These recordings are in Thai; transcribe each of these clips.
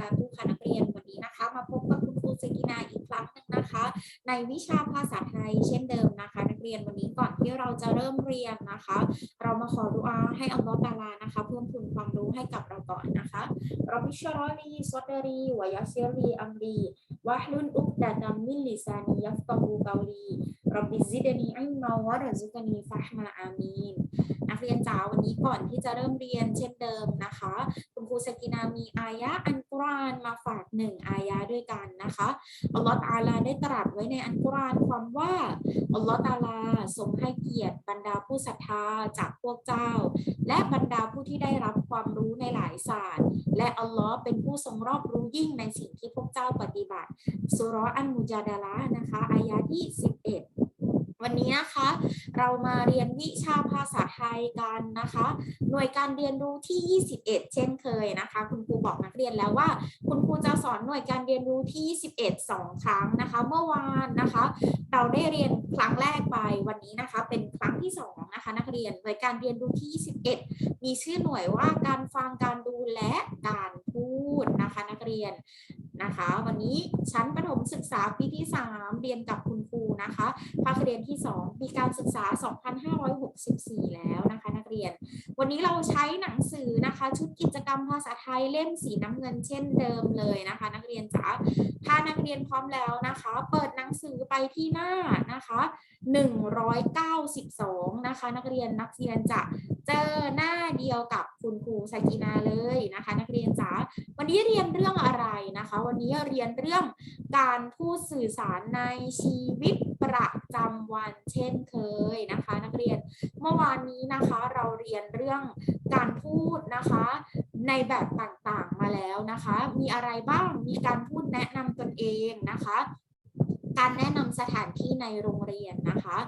ฮิวะบารอกาตุฮ์ค่ะนักเรียนวันนี้นะคะ มาพบกับคุณครูเซกินาอีกครั้งหนึ่งนะคะ ในวิชาภาษาไทยเช่นเดิมนะคะ นักเรียนวันนี้ก่อนที่เราจะเริ่มเรียนนะคะ เรามาขอดุอาให้อัลลอฮฺตาลานะคะ เพิ่มพูนความรู้ให้กับเราก่อนนะคะเรบิชรอลีซอดรีวายาเซรีอัมรีวะฮลุนอุกดะตัมมิลลิซานียัฟตะฮูกาลีรับบิซิดนีอิลมาวะรซุกนีฟะฮ์มาอามีน ก่อนที่จะเริ่มเรียนเช่นเดิมนะคะ คุณครูสกินามีอายะอันกุรานมาฝากหนึ่งอายะด้วยกันนะคะอัลลอฮฺอาลาได้ตรัสไว้ในอันกุรานความว่าอัลลอฮฺตะอาลาทรงให้เกียรติบรรดาผู้ศรัทธาจากพวกเจ้า และบรรดาผู้ที่ได้รับความรู้ในหลายศาสตร์ และอัลลอฮ์เป็นผู้ทรงรอบรู้ยิ่งในสิ่งที่พวกเจ้าปฏิบัติสุรอันมุจาดาละนะคะอายะที่ 11 วันนี้นะคะเรามาเรียนวิชาภาษาไทยกันนะคะ หน่วยการเรียนรู้ที่ 21 เช่นเคยนะคะ คุณครูบอกนักเรียนแล้วว่า คุณครูจะสอนหน่วยการเรียนรู้ที่ 21 2 ครั้งนะคะ เมื่อวานนะคะ เราได้เรียนครั้งแรกไปวันนี้นะคะ เป็นครั้งที่2นะคะนักเรียนหน่วยการเรียนรู้ที่ 21 มีชื่อหน่วยว่าการฟังการดูและการพูดนะคะนักเรียนนะคะ วันนี้ชั้นประถมศึกษาปีที่ 3 เรียนกับคุณ นะคะ ภาคเรียนที่ 2 ปีการศึกษา 2564 แล้วนะคะ นักเรียน วันนี้เราใช้หนังสือนะคะ ชุดกิจกรรมภาษาไทยเล่มสีน้ำเงินเช่นเดิมเลยนะคะ นักเรียนจ๋าถ้านักเรียนพร้อมแล้วนะคะ เปิดหนังสือไปที่หน้านะคะ 192 นะคะ นักเรียนนักเรียนจะ เจอหน้าเดียวกับคุณครูสกินาเลยนะคะ นักเรียนจ๋าวันนี้เรียนเรื่องอะไรนะคะ วันนี้เรียนเรื่องการพูดสื่อสารในชีวิตประจำวันเช่นเคยนะคะ นักเรียนเมื่อวานนี้นะคะเราเรียนเรื่องการพูดนะคะในแบบต่างๆมาแล้วนะคะ มีอะไรบ้างมีการพูดแนะนำตนเองนะคะ การแนะนำสถานที่ในโรงเรียนนะคะ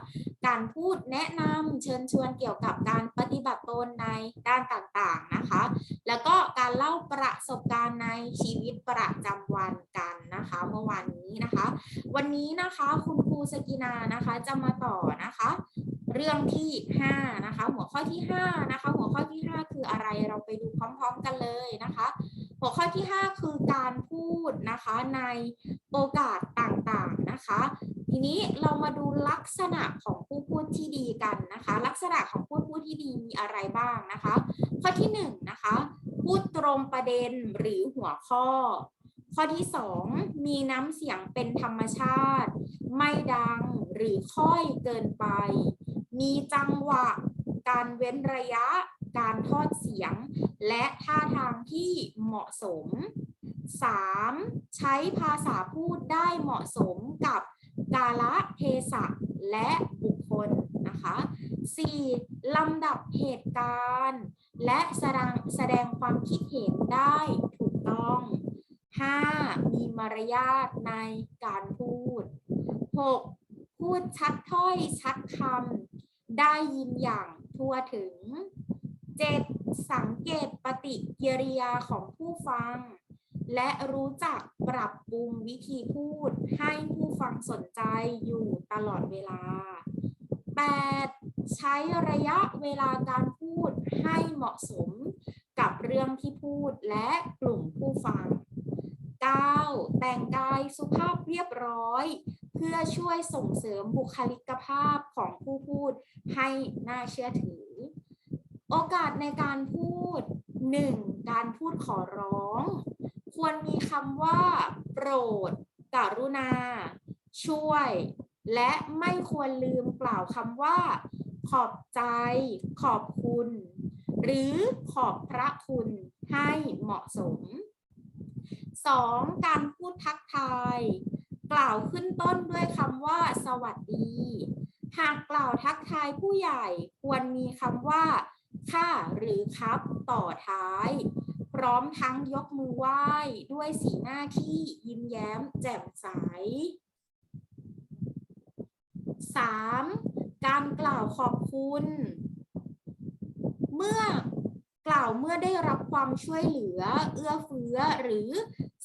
การพูดแนะนำเชิญชวนเกี่ยวกับการปฏิบัติตนในด้านต่างๆนะคะ แล้วก็การเล่าประสบการณ์ในชีวิตประจำวันกันนะคะ เมื่อวานนี้นะคะ วันนี้นะคะคุณครูสกินานะคะจะมาต่อนะคะ เรื่องที่5นะคะ หัวข้อที่5นะคะ หัวข้อที่ 5 คืออะไรเราไปดูพร้อม ๆ กันเลยนะคะ หัวข้อที่ 5 คือการพูดนะคะในโอกาสต่างๆนะคะ ทีนี้เรามาดูลักษณะของผู้พูดที่ดีกันนะคะ ลักษณะของผู้พูดที่ดีมีอะไรบ้างนะคะ ข้อที่1นะคะพูดตรงประเด็นหรือหัวข้อ ข้อที่ 2 มีน้ำเสียงเป็นธรรมชาติ ไม่ดังหรือค่อยเกินไป มีจังหวะ การเว้นระยะ การทอดเสียง และท่าทางที่เหมาะสม 3. ใช้ภาษาพูดได้เหมาะสมกับกาลเทศะและบุคคลนะคะ 4. ลำดับเหตุการณ์ และแสดงแสดงความคิดเห็นได้ถูกต้อง 5. มีมารยาทในการพูด 6. พูดชัดถ้อยชัดคำได้ยินอย่างทั่วถึง 7. สังเกตปฏิกิริยาของผู้ฟัง และรู้จักปรับปรุงวิธีพูด ให้ผู้ฟังสนใจอยู่ตลอดเวลา 8. ใช้ระยะเวลาการพูดให้เหมาะสมกับเรื่องที่พูดและกลุ่มผู้ฟัง 9. แต่งกายสุภาพเรียบร้อย เพื่อช่วยส่งเสริมบุคลิกภาพของผู้พูดให้น่าเชื่อถือ โอกาสในการพูด 1. การพูดขอร้อง ควรมีคำว่า โปรด กรุณา ช่วย และไม่ควรลืมกล่าวคำว่า ขอบใจ ขอบคุณ หรือขอบพระคุณให้เหมาะสม 2. การพูดทักทาย กล่าวขึ้นต้นด้วยคำว่า สวัสดี หากกล่าวทักทายผู้ใหญ่ควรมีคำว่า ค่ะหรือครับต่อท้าย พร้อมทั้งยกมือไหว้ด้วยสีหน้าที่ยิ้มแย้มแจ่มใส 3. การกล่าวขอบคุณ เมื่อกล่าวเมื่อได้รับความช่วยเหลือเอื้อเฟื้อหรือ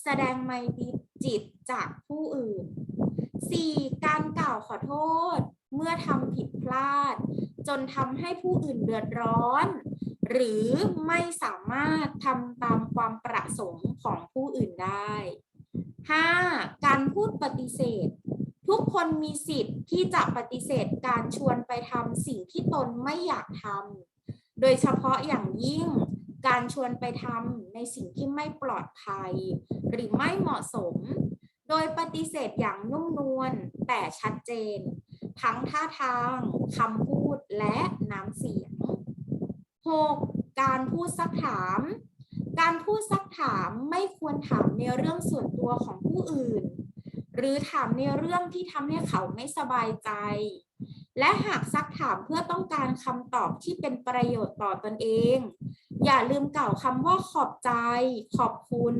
แสดงไมตรีจิตจากผู้อื่น 4. การกล่าวขอโทษ เมื่อทำผิดพลาด จนทำให้ผู้อื่นเดือดร้อน หรือไม่สามารถทำตามความประสงค์ของผู้อื่นได้ 5. การพูดปฏิเสธ ทุกคนมีสิทธิ์ที่จะปฏิเสธการชวนไปทำสิ่งที่ตนไม่อยากทำโดยเฉพาะอย่างยิ่งการชวนไปทำในสิ่งที่ไม่ปลอดภัย หรือไม่เหมาะสม โดยปฏิเสธอย่างนุ่มนวลแต่ชัดเจน ทั้งท่าทางคำพูดและน้ำเสียง 6. การพูดซักถาม การพูดซักถามไม่ควรถามในเรื่องส่วนตัวของผู้อื่น หรือถามในเรื่องที่ทำให้เขาไม่สบายใจ และหากซักถามเพื่อต้องการคำตอบที่เป็นประโยชน์ต่อตนเอง อย่าลืมกล่าวคำว่าขอบใจ ขอบคุณ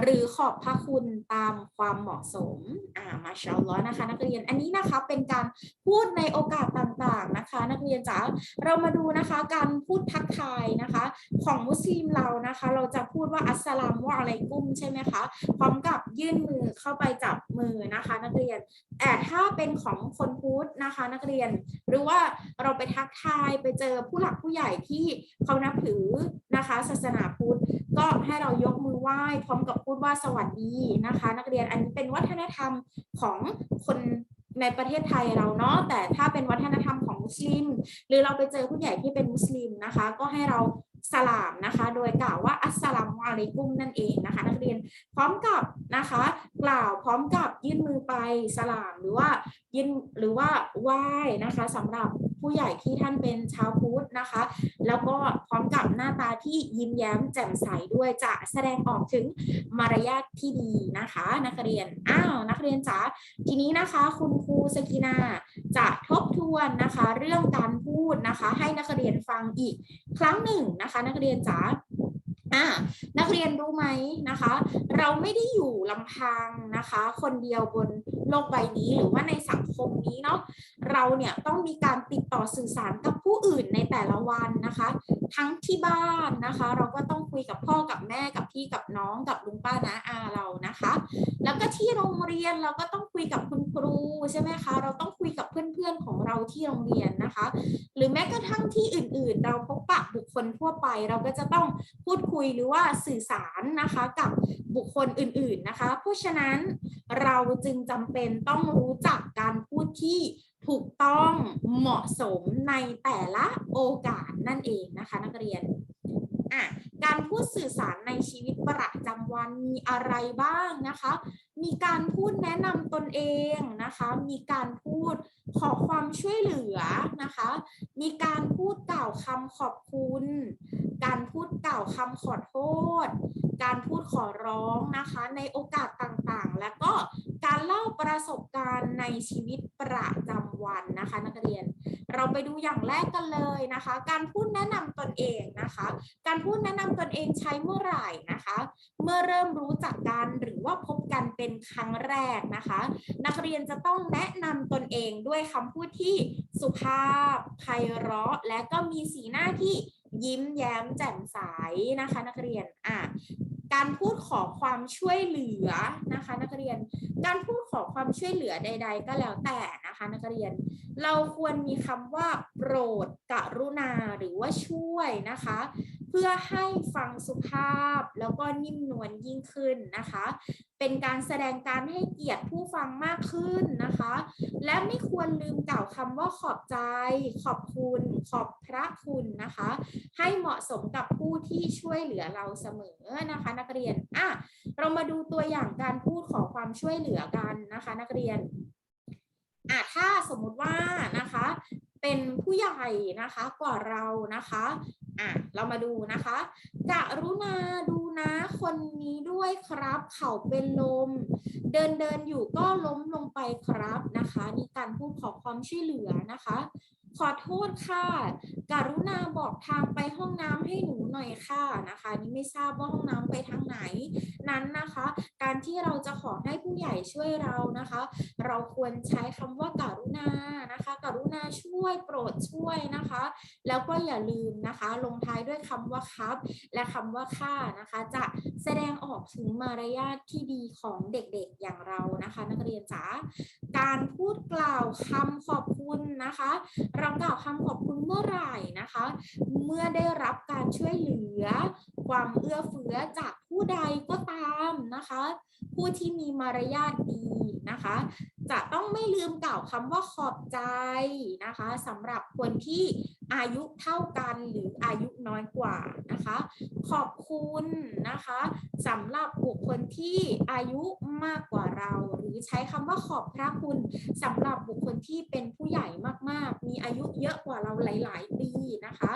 หรือขอบพระคุณตามความเหมาะสม อ่า มาชาอัลลอนะคะ นักเรียน อันนี้นะคะเป็นการพูดในโอกาสต่างๆนะคะ นักเรียนจ๋า เรามาดูนะคะการพูดทักทายนะคะ ของมุสลิมเรานะคะ เราจะพูดว่าอัสสลามุอะลัยกุมใช่ไหมคะ พร้อมกับยื่นมือเข้าไปจับมือนะคะ นักเรียน แต่ถ้าเป็นของคนพุทธนะคะ นักเรียน หรือว่าเราไปทักทายไปเจอผู้หลักผู้ใหญ่ที่เขานับถือนะคะ ศาสนาพุทธก็ให้เรายกมือไหว้พร้อมกับพูดว่าสวัสดีนะคะ นักเรียนอันนี้เป็นวัฒนธรรมของคนในประเทศไทยเราเนาะแต่ถ้าเป็นวัฒนธรรมของมุสลิม หรือเราไปเจอผู้ใหญ่ที่เป็นมุสลิมนะคะ ก็ให้เราสลามนะคะ โดยกล่าวว่าอัสสลามุอะลัยกุมนั่นเองนะคะ นักเรียนพร้อมกับนะคะ กล่าวพร้อมกับยื่นมือไปสลามหรือว่ายื่นหรือว่าไหว้นะคะสำหรับ ผู้ใหญ่ที่ท่านเป็นชาวพุทธนะคะ แล้วก็พร้อมกับหน้าตาที่ยิ้มแย้มแจ่มใสด้วยจะแสดงออกถึงมารยาทที่ดีนะคะ นักเรียนอ้าวนักเรียนจ๋าทีนี้นะคะคุณครูสกินาจะทบทวนนะคะ เรื่องการพูดนะคะ ให้นักเรียนฟังอีกครั้งหนึ่งนะคะ นักเรียนจ๋าอ่านักเรียนรู้ไหมนะคะ เราไม่ได้อยู่ลำพังนะคะ คนเดียวบนโลกใบนี้หรือว่าในสังคมนี้เนาะ เราเนี่ยต้องมีการติดต่อสื่อสารกับผู้อื่นในแต่ละวันนะคะ ทั้งที่บ้านนะคะ เราก็ต้องคุยกับพ่อกับแม่กับพี่กับน้องกับลุงป้าน้าอาเรานะคะ แล้วก็ที่โรงเรียนเราก็ต้องคุยกับคุณครูใช่ไหมคะเราต้องคุยกับเพื่อนๆของเราที่โรงเรียนนะคะ หรือแม้กระทั่งที่อื่นๆ เราพบปะบุคคลทั่วไป เราก็จะต้องพูดคุยหรือว่าสื่อสารนะคะกับบุคคลอื่นๆนะคะ เพราะฉะนั้นเราจึงจำเป็นต้องรู้จักการพูดที่ ถูกต้องเหมาะสมในแต่ละโอกาสนั่นเองนะคะ นักเรียนอะการพูดสื่อสารในชีวิตประจำวันมีอะไรบ้างนะคะ มีการพูดแนะนำตนเองนะคะ มีการพูดขอความช่วยเหลือนะคะ มีการพูดกล่าวคำขอบคุณ การพูดกล่าวคำขอโทษ การพูดขอร้องนะคะ ในโอกาสต่างๆ และก็ การเล่าประสบการณ์ในชีวิตประจำวันนะคะ นักเรียน เราไปดูอย่างแรกกันเลยนะคะ การพูดแนะนำตนเองนะคะ การพูดแนะนำตนเองใช้เมื่อไหร่นะคะ เมื่อเริ่มรู้จักกันหรือว่าพบกันเป็นครั้งแรกนะคะ นักเรียนจะต้องแนะนำตนเองด้วยคำพูดที่สุภาพไพเราะ และก็มีสีหน้าที่ยิ้มแย้มแจ่มใสนะคะ นักเรียนอะ การพูดขอความช่วยเหลือนะคะ นักเรียน การพูดขอความช่วยเหลือใด ๆ ก็แล้วแต่นะคะ นักเรียน เราควรมีคำว่า โปรดกรุณาหรือว่าช่วยนะคะ พื่อให้ฟังสุภาพแล้วก็นิ่มนวลยิ่งขึ้นนะคะ เป็นการแสดงการให้เกียรติผู้ฟังมากขึ้นนะคะ และไม่ควรลืมกล่าวคำว่าขอบใจ ขอบคุณ ขอบพระคุณนะคะ ให้เหมาะสมกับผู้ที่ช่วยเหลือเราเสมอนะคะ นักเรียนอะเรามาดูตัวอย่างการพูดขอความช่วยเหลือกันนะคะ นักเรียนอะถ้าสมมุติว่านะคะเป็นผู้ใหญ่นะคะกว่าเรานะคะ อะเรามาดูนะคะกะรุณาดูนะคนนี้ด้วยครับ เขาเป็นลม เดินเดินอยู่ก็ล้มลงไปครับนะคะ นี่การพูดขอความช่วยเหลือนะคะ ขอโทษค่ะ กรุณาบอกทางไปห้องน้ำให้หนูหน่อยค่ะนะคะ นี่ไม่ทราบว่าห้องน้ำไปทางไหนนั้นนะคะ การที่เราจะขอให้ผู้ใหญ่ช่วยเรานะคะ เราควรใช้คำว่าการุณานะคะ กรุณาช่วยโปรดช่วยนะคะ แล้วก็อย่าลืมนะคะ ลงท้ายด้วยคำว่าครับ และคำว่าค่านะคะ จะแสดงออกถึงมารยาทที่ดีของเด็กๆอย่างเรานะคะ นักเรียนจ๋าการพูดกล่าวคำขอบคุณนะคะเรากล่าวคำขอบคุณเมื่อไหร่นะคะ เมื่อได้รับการช่วยเหลือ ความเอื้อเฟื้อจากผู้ใดก็ตามนะคะ ผู้ที่มีมารยาทดีนะคะ จะต้องไม่ลืมกล่าวคำว่าขอบใจนะคะสำหรับคนที่อายุเท่ากันหรืออายุน้อยกว่านะคะ ขอบคุณนะคะสำหรับบุคคลที่อายุมากกว่าเรา หรือใช้คำว่าขอบพระคุณสำหรับบุคคลที่เป็นผู้ใหญ่มากๆ มีอายุเยอะกว่าเราหลาย ๆ ปีนะคะ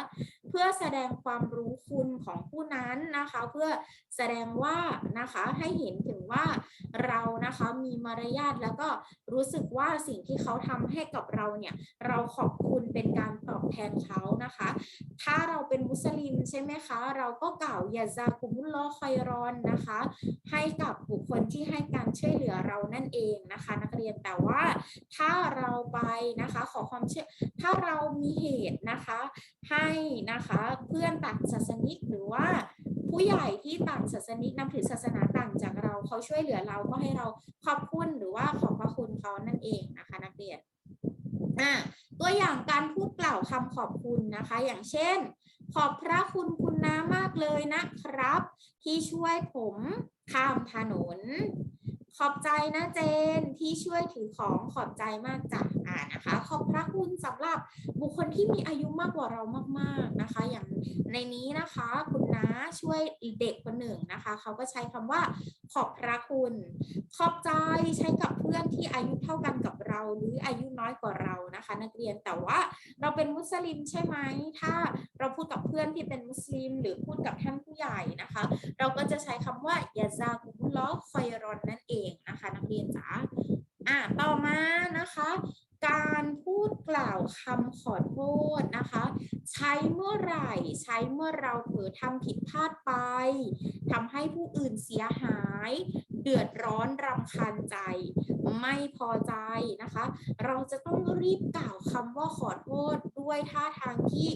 เพื่อแสดงความรู้คุณของผู้นั้นนะคะ เพื่อแสดงว่านะคะให้เห็นถึงว่าเรานะคะมีมารยาทแล้วก็รู้สึกว่าสิ่งที่เขาทำให้กับเราเนี่ยเราขอบคุณเป็นการตอบแทนเขานะคะ ถ้าเราเป็นมุสลิมใช่ไหมคะ เราก็กล่าวยาซากุมุลลอคอยรอนนะคะ ให้กับบุคคลที่ให้การช่วยเหลือเรานั่นเองนะคะ นักเรียนแต่ว่าถ้าเราไปนะคะขอความเชื่อถ้าเรามีเหตุนะคะให้นะคะ เพื่อนต่างศาสนิกหรือว่าผู้ใหญ่ที่ต่างศาสนิกนับถือศาสนาต่างจากเราเขาช่วยเหลือเราก็ให้เราขอบคุณหรือว่าขอบพระคุณเขานั่นเองนะคะ นักเรียนอะตัวอย่างการพูดกล่าวคำขอบคุณนะคะ อย่างเช่น ขอบพระคุณคุณน้ามากเลยนะครับ ที่ช่วยผมข้ามถนน ขอบใจนะเจนที่ช่วยถือของขอบใจมากจ้ะอ่านะคะ ขอบพระคุณสำหรับบุคคลที่มีอายุมากกว่าเรามากๆนะคะ อย่างในนี้นะคะคุณน้าช่วยเด็กคนหนึ่งนะคะ เขาก็ใช้คำว่า ขอบพระคุณ ขอบใจใช้กับเพื่อนที่อายุเท่ากันกับเรา หรืออายุน้อยกว่าเรานะคะ นักเรียนแต่ว่าเราเป็นมุสลิมใช่ไหมถ้าเราพูดกับเพื่อนที่เป็นมุสลิม หรือพูดกับท่านผู้ใหญ่นะคะ เราก็จะใช้คำว่ายาซากุมุลลอคอยรอนนั่นเองนะคะ นักเรียนจ๋าอะต่อมานะคะการพูดกล่าวคำขอโทษนะคะ ใช้เมื่อไหร่ ใช้เมื่อเราเผลอทำผิดพลาดไปทำให้ผู้อื่นเสียหา ยเดือดร้อนรำคาญใจ ไม่พอใจนะคะ เราจะต้องรีบกล่าวคำว่าขอโทษด้วยท่าทางที่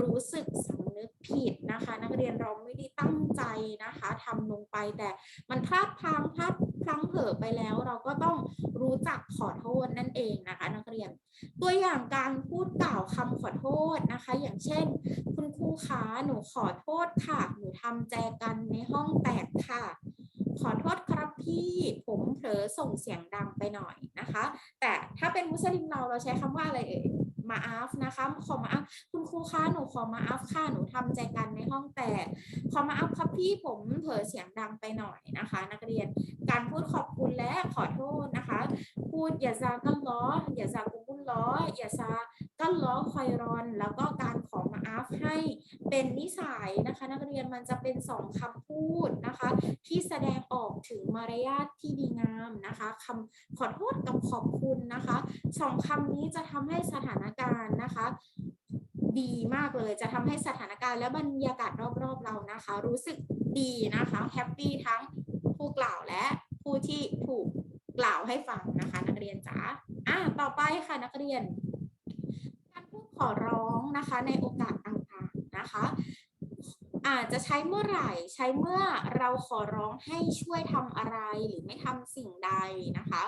รู้สึกสำนึกผิดนะคะ นักเรียนเราไม่ได้ตั้งใจนะคะทำลงไปแต่มันพลาดพลังพลาดพลั้งเผลอไปแล้ว เราก็ต้องรู้จักขอโทษนั่นเองนะคะ นักเรียน ตัวอย่างการพูดกล่าวคำขอโทษนะคะ อย่างเช่น คุณครูคะหนูขอโทษค่ะ หนูทำแจกันในห้องแตกค่ะ ขอโทษครับพี่ผมเผลอส่งเสียงดังไปหน่อยนะคะ แต่ถ้าเป็นมุสลิมเราเราใช้คำว่าอะไรเอ่ยมาอาฟนะคะขอมาอาฟคุณครูคะหนูขอมาอาฟค่ะหนูทำแจกันในห้องแตกขอมาอาฟครับพี่ผมเผลอเสียงดังไปหน่อยนะคะ นักเรียนการพูดขอบคุณและขอโทษนะคะ พูดอย่าซากันล้ออย่าซากุบุ ล้ออย่าซากันล้อคอยรอน แล้วก็การขอมาอาฟให้เป็นนิสัยนะคะ นักเรียนมันจะเป็นสองคำพูดนะคะ ที่แสดงออกถึงมารยาทที่ดีงามนะคะคำขอโทษกับขอบคุณนะคะสองคำนี้จะทำให้สถานการณ์นะคะดีมากเลยจะทำให้สถานการณ์และบรรยากาศรอบๆเรานะคะ รู้สึกดีนะคะแฮปปี้ทั้งผู้กล่าวและผู้ที่ถูกกล่าวให้ฟังนะคะ นักเรียนจ๋า อะต่อไปค่ะนักเรียน การพูดขอร้องนะคะในโอกาสต่างๆนะคะ อาจจะใช้เมื่อไหร่ใช้เมื่อเราขอร้องให้ช่วยทำอะไรหรือไม่ทำสิ่งใดนะคะ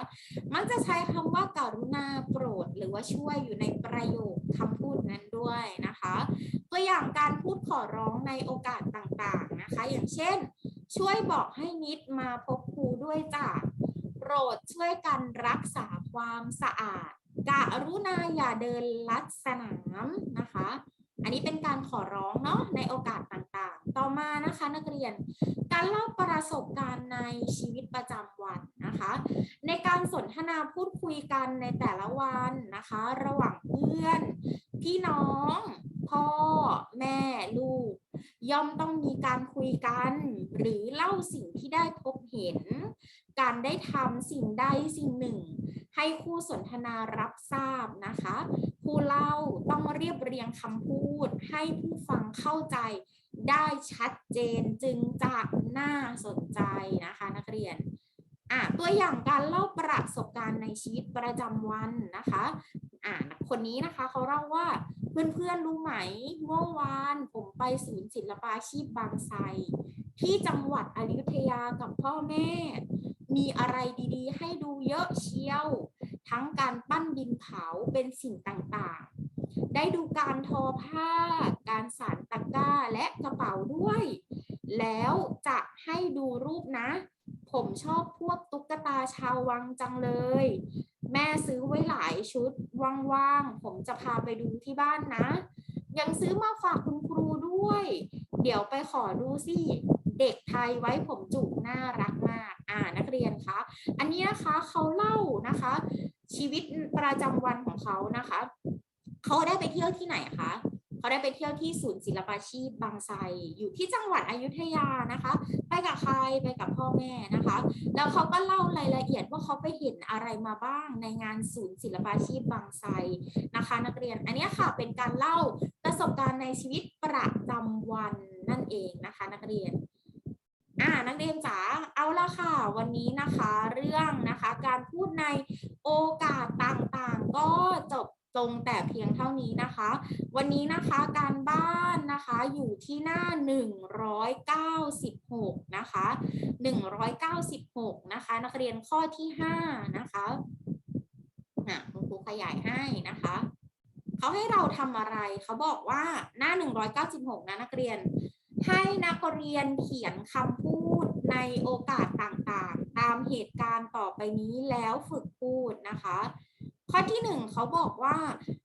มักจะใช้คำว่าการุณาโปรด หรือว่าช่วยอยู่ในประโยคคำพูดนั้นด้วยนะคะตัวอย่างการพูดขอร้องในโอกาสต่างๆนะคะ อย่างเช่น ช่วยบอกให้นิดมาพบครูด้วยจ้ะ รดช่วยกันรักษาความสะอาดการุณาอย่าเดินลัดสนามนะคะ อันนี้เป็นการขอร้องเนาะในโอกาสต่างๆ ต่อมานะคะนักเรียน การเล่าประสบการณ์ในชีวิตประจำวันนะคะ ในการสนทนาพูดคุยกันในแต่ละวันนะคะ ระหว่างเพื่อน พี่น้อง พ่อ แม่ ลูก ย่อมต้องมีการคุยกัน หรือเล่าสิ่งที่ได้พบเห็น การได้ทำสิ่งใดสิ่งหนึ่ง ให้คู่สนทนารับทราบนะคะ ผู้เล่าต้องเรียบเรียงคำพูด ให้ผู้ฟังเข้าใจได้ชัดเจนจึงจะน่าสนใจนะคะนักเรียนอะตัวอย่างการเล่าประสบการณ์ในชีวิตประจำวันนะคะอ่าคนนี้นะคะเขาเล่าว่าเพื่อนๆรู้ไหมเมื่อวานผมไปศูนย์ศิลปาชีพบางไทรที่จังหวัดอยุธยากับพ่อแม่ มีอะไรดีๆ ให้ดูเยอะเชียว ทั้งการปั้นดินเผาเป็นสิ่งต่างๆ ได้ดูการทอผ้า การสานตะกร้าและกระเป๋าด้วย แล้วจะให้ดูรูปนะ ผมชอบพวกตุ๊กตาชาววังจังเลย แม่ซื้อไว้หลายชุดว่างๆ ผมจะพาไปดูที่บ้านนะ ยังซื้อมาฝากคุณครูด้วย เดี๋ยวไปขอดูสิ เด็กไทยไว้ผมจุกน่ารักมาก อ่านักเรียนคะอันนี้นะคะเขาเล่านะคะ ชีวิตประจำวันของเขานะคะ เขาได้ไปเที่ยวที่ไหนคะเขาได้ไปเที่ยวที่ศูนย์ศิลปาชีพบางไทรอยู่ที่จังหวัดอยุธยานะคะ ไปกับใครไปกับพ่อแม่นะคะ แล้วเขาก็เล่ารายละเอียดว่าเขาไปเห็นอะไรมาบ้างในงานศูนย์ศิลปาชีพบางไทรนะคะ นักเรียนอันนี้ค่ะเป็นการเล่าประสบการณ์ในชีวิตประจำวันนั่นเองนะคะ นักเรียน อ่านักเรียนจ๋าเอาละค่ะ วันนี้นะคะเรื่องนะคะการพูดในโอกาสต่างๆ ก็จบตรงแต่เพียงเท่านี้นะคะ วันนี้นะคะการบ้านนะคะอยู่ที่หน้า 196 นะคะ 196 นะคะ นักเรียนข้อที่ 5 นะคะอะคุณครูขยายให้นะคะเขาให้เราทำอะไรเขาบอกว่าหน้า 196 นะนักเรียนให้นักเรียนเขียนคำพูด ในโอกาสต่างๆ ตามเหตุการณ์ต่อไปนี้แล้วฝึกพูดนะคะ ข้อที่หนึ่งเขาบอกว่า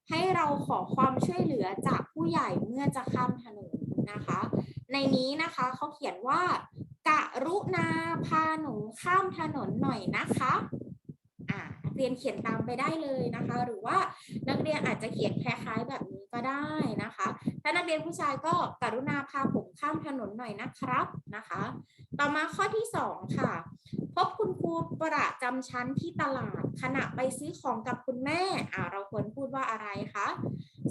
ให้เราขอความช่วยเหลือจากผู้ใหญ่เมื่อจะข้ามถนนนะคะ ในนี้นะคะเขาเขียนว่ากะรุณาพาหนูข้ามถนนหน่อยนะคะอ่าเรียนเขียนตามไปได้เลยนะคะ หรือว่านักเรียนอาจจะเขียนคล้ายๆแบบนี้ ก็ได้นะคะ ถ้านักเรียนผู้ชายก็กรุณาพาผมข้ามถนนหน่อยนะครับนะคะ ต่อมาข้อที่สองค่ะ พบคุณครูประจำชั้นที่ตลาดขณะไปซื้อของกับคุณแม่อ่าเราควรพูดว่าอะไรคะ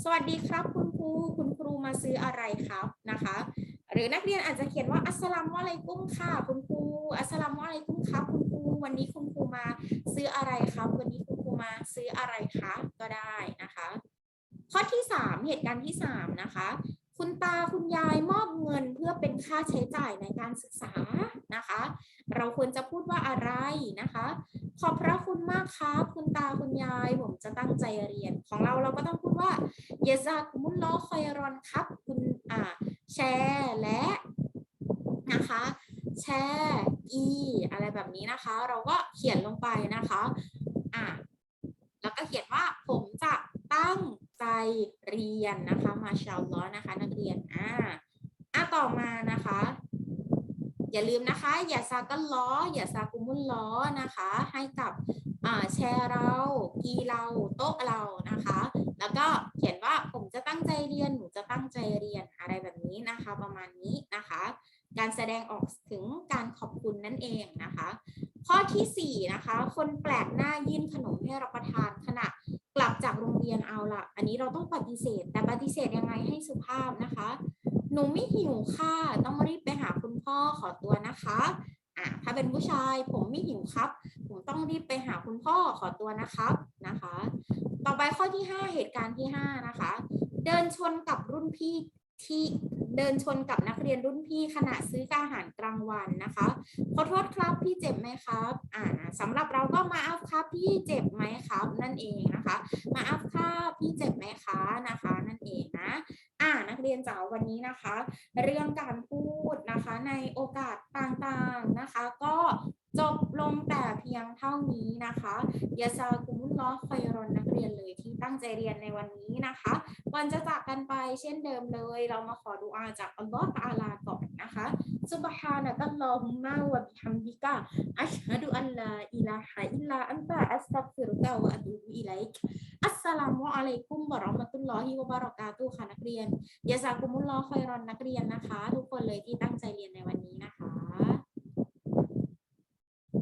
สวัสดีครับคุณครู คุณครูมาซื้ออะไรครับนะคะ หรือนักเรียนอาจจะเขียนว่าอัสลามุอะลัยกุมค่ะ คุณครู อัสลามุอะลัยกุมครับ คุณครู วันนี้คุณครูมาซื้ออะไรครับ วันนี้คุณครูมาซื้ออะไรคะ ก็ได้นะคะ ข้อที่สามเหตุการณ์ที่สามนะคะ คุณตาคุณยายมอบเงินเพื่อเป็นค่าใช้จ่ายในการศึกษานะคะ เราควรจะพูดว่าอะไรนะคะ ขอบพระคุณมากครับ คุณตาคุณยายผมจะตั้งใจเรียน ของเราเราก็ต้องพูดว่าเยซาคุมุลลอคอยรอนครับ คุณอ่าแชร์และนะคะแชร์อีอะไรแบบนี้นะคะ เราก็เขียนลงไปนะคะอ่าแล้วก็เขียนว่าผมจะตั้งใจ เรียนนะคะ มาชาอัลลอนะคะ นักเรียนอ่าอะต่อมานะคะ อย่าลืมนะคะ อย่าซากันล้อ อย่าซากุมุลล้อนะคะ ให้กับอ่าแชร์เรา กีเรา โต๊ะเรานะคะ แล้วก็เขียนว่าผมจะตั้งใจเรียน หนูจะตั้งใจเรียนอะไรแบบนี้นะคะ ประมาณนี้นะคะ การแสดงออกถึงการขอบคุณนั่นเองนะคะ ข้อที่สี่นะคะ คนแปลกหน้ายื่นขนมให้รับประทานขณะ กลับจากโรงเรียนเอาละอันนี้เราต้องปฏิเสธ แต่ปฏิเสธยังไงให้สุภาพนะคะ หนูไม่หิวค่ะ ต้องรีบไปหาคุณพ่อขอตัวนะคะอะถ้าเป็นผู้ชายผมไม่หิวครับ ผมต้องรีบไปหาคุณพ่อขอตัวนะครับนะคะ ต่อไปข้อที่ 5 เหตุการณ์ที่ 5 นะคะ เดินชนกับรุ่นพี่ ที่เดินชนกับนักเรียนรุ่นพี่ขณะซื้ออาหารกลางวันนะคะ ขอโทษครับพี่เจ็บไหมครับ อ่าสำหรับเราก็มาอัพครับพี่เจ็บไหมครับ นั่นเองนะคะ มาอัพครับพี่เจ็บไหมคะนะคะ นั่นเองนะอ่านักเรียนจ๋าวันนี้นะคะ เรื่องการพูดนะคะในโอกาสต่างๆนะคะ ก็ จบลงแต่เพียงเท่านี้นะคะยาซากุมุลล้อคอยรนนักเรียนเลยที่ตั้งใจเรียนในวันนี้นะคะวันจะจากกันไปเช่นเดิมเลย เรามาขอดูอาจากอัลลอฮฺอาลาก่อนนะคะซุบฮานะตัลลอฮุมะวะบิฮัมดิกะอัชฮะดูอัลลาอิลาฮะอิลลาอันตะอัสตักฟิรุกะวะอะตูบิอิลัยกอัสสลามุอะลัยกุมบะรอมะตุลลอฮิวะบะเราะกาตุค่ะนักเรียนยาซากุมุลล้อคอยรนนักเรียนนะคะ ทุกคนเลยที่ตั้งใจเรียนในวันนี้นะคะ